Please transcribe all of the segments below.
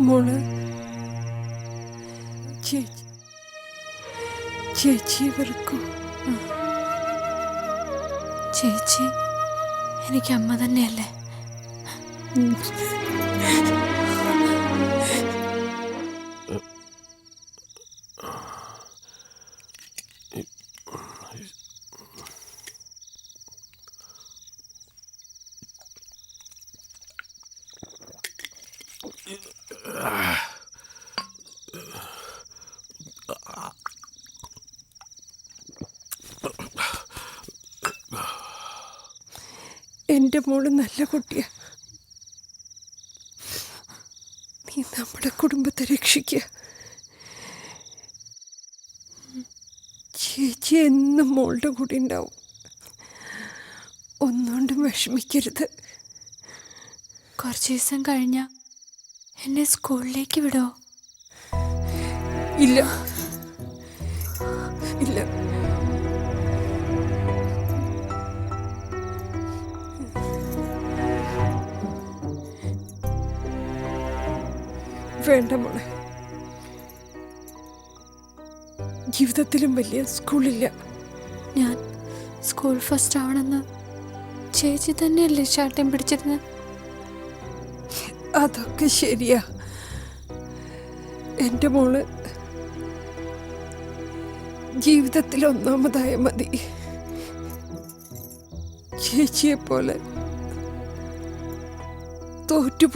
മോൾ. ചേച്ചി ചേച്ചി ഇവർക്കും ചേച്ചി എനിക്ക് അമ്മ തന്നെയല്ലേ? എന്റെ മോൾ നല്ല കുട്ടിയാ. നീ നമ്മുടെ കുടുംബത്തെ രക്ഷിക്കുക ചേച്ചി എന്നും മോളുടെ കൂടെ ഉണ്ടാവും. ഒന്നുകൊണ്ടും വിഷമിക്കരുത്. കുറച്ച് ദിവസം കഴിഞ്ഞ എന്നെ സ്കൂളിലേക്ക് വിടോ. ഇല്ല. ഇല്ല. വേണ്ട മോളെ. ജീവിതത്തിലും വലിയ സ്കൂളില്ല. ഞാൻ സ്കൂൾ ഫസ്റ്റ് ആവണമെന്ന് ചേച്ചി തന്നെയല്ലേ ചാട്ടം പിടിച്ചിരുന്നത്? അതൊക്കെ ശരിയാ. എന്റെ മോൾ ജീവിതത്തിൽ ഒന്നാമതായ മതി. ചേച്ചിയെ പോലെ തോറ്റു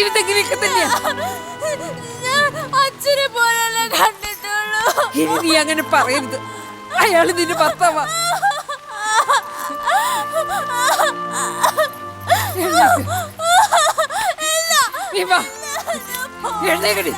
ജീവിതം ഇങ്ങനെയൊക്കെ തന്നെയാ? അച്ഛനെ പോലല്ലേ കണ്ടിട്ടുള്ളൂ. ഇനി നീ അങ്ങനെ പറയരുത്. അയാൾ നിന്റെ ഭർത്താവാ. നീ വാ. എഴുന്നേക്കടി